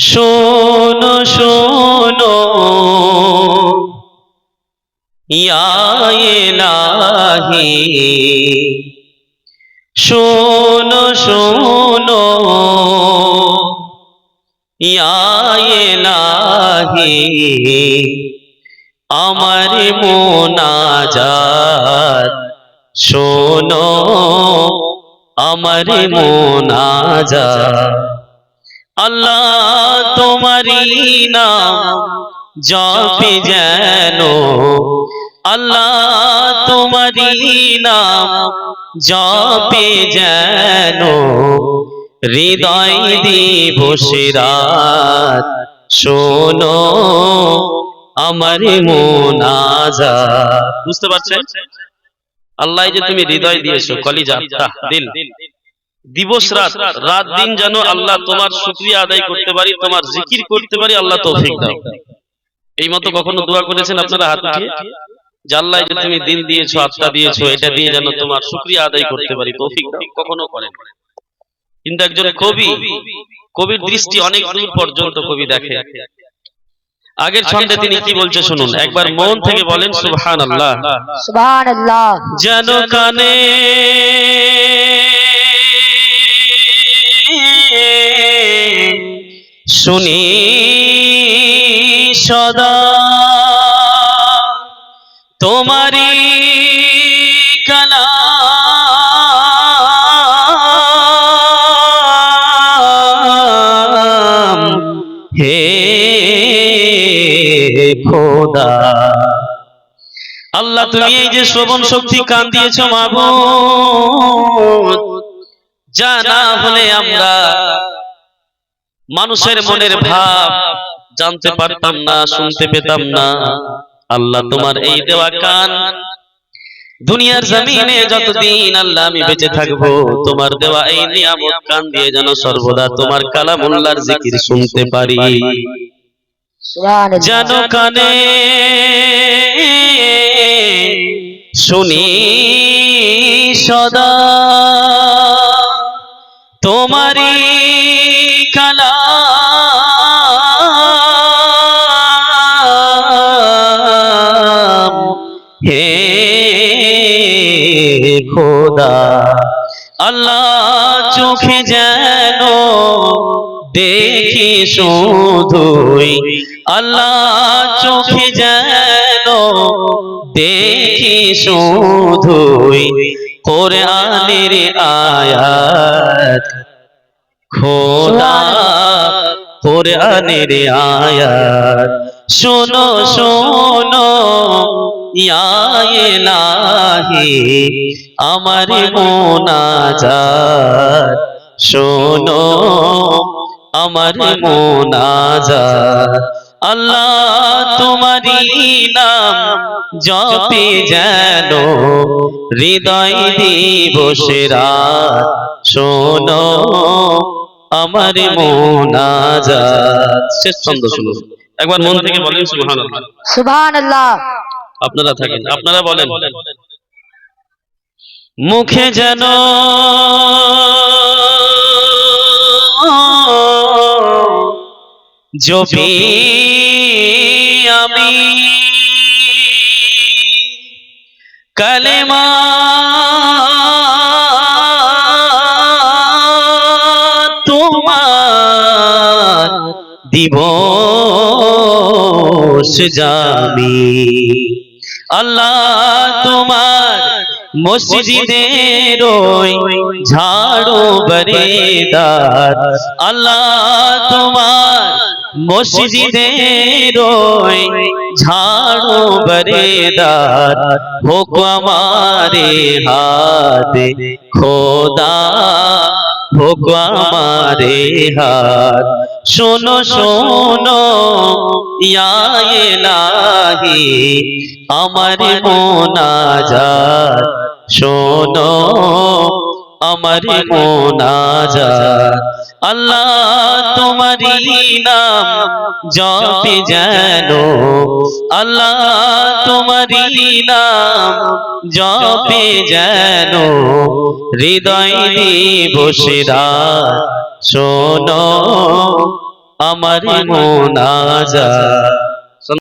শোনো শোনো। ইয়া ইলাহি। শোনো শোনো। ইয়া ইলাহি। আমার মোনাজাত। শোনো আমার মোনাজাত। আল্লাহ তোমারি নাম জপে যেন। আল্লাহ তোমারি নাম জপে যেন। হৃদয় দিবসে রাত, শোনো আমার মোনাজা বুঝতে পারছেন? আল্লাহ যে তুমি হৃদয় দিয়েছ কলিজা দিল। দিবস রাত রাত দিন যেন আল্লাহ তোমার শুকরিয়া আদায় করতে পারি তোমার জিকির করতে পারি আল্লাহ তৌফিক দাও। এই মতো কখনো দোয়া করেছেন আপনারা হাত উঠিয়ে যে আল্লাহ যে তুমি দিন দিয়েছ আত্মা দিয়েছ এটা দিয়ে যেন তোমার শুকরিয়া আদায় করতে পারি তৌফিক দাও। কখনো করেন কিন্তু একজন কবি কবির দৃষ্টি অনেক দূর পর্যন্ত কবি দেখে। আগের ছন্দে তিনি কি বলছে শুনুন? একবার মন থেকে বলেন সুবহান আল্লাহ সুবহানাল্লাহ। যেন কানে শুনি সদা। তোমারি কালাম। হে খোদা। আল্লাহ, তুমি এই যে শ্রবণ শক্তি কান দিয়েছ মাবুদ জানা হলে আমরা মানুষের মনের ভাব জানতে পারতাম না শুনতে পেতাম না। আল্লাহ তোমার এই দেওয়া কান দুনিয়ার জমিনে যতদিন আল্লাহ আমি বেঁচে থাকব তোমার দেওয়া এই নিয়ামত কান দিয়ে যেন সর্বদা তোমার কালামুল্লাহর জিকির শুনতে পারি। সুবহানাল্লাহ। যেন কানে শুনি সদা তোমারি খোদা। আল্লাহ চোখে যেন দেখি শুধুই। আল্লাহ চোখে যেন দেখি শুধুই। কোরআনের আয়াত। খোদা, কোরআনের আয়াত। শোনো শোনো ইলাহি আমার মোনাজাত। শোনো, আমার মোনাজাত। আল্লাহ তোমারি নাম জপে যেন হৃদয় দিবসে রাত শোনো, আমার মোনাজাত। শেষ ছন্দ শুনুন। একবার মন থেকে বলেন সুবহানাল্লাহ। সুবহানাল্লাহ। আপনারা থাকেন আপনারা বলেন। মুখে যেন জপি আমি। কালেমা তোমার দিবস যাবি। আল্লাহ তোমার মসজিদের ঝাড়ু বরেদার আল্লাহ তোমার মসজিদের ঝাড়ু বরেদার হোক আমারে হাতে খোদা, হোক আমারে হাত শোনো শোনো ইয়া ইলাহি আমার মোনাজাত। শোনো, আমার মোনাজাত। আল্লাহ তোমারি নাম জপে যেন। আল্লাহ তোমারি নাম জপে যেন। হৃদয় দিবসে রাত। শোনো আমার মোনাজা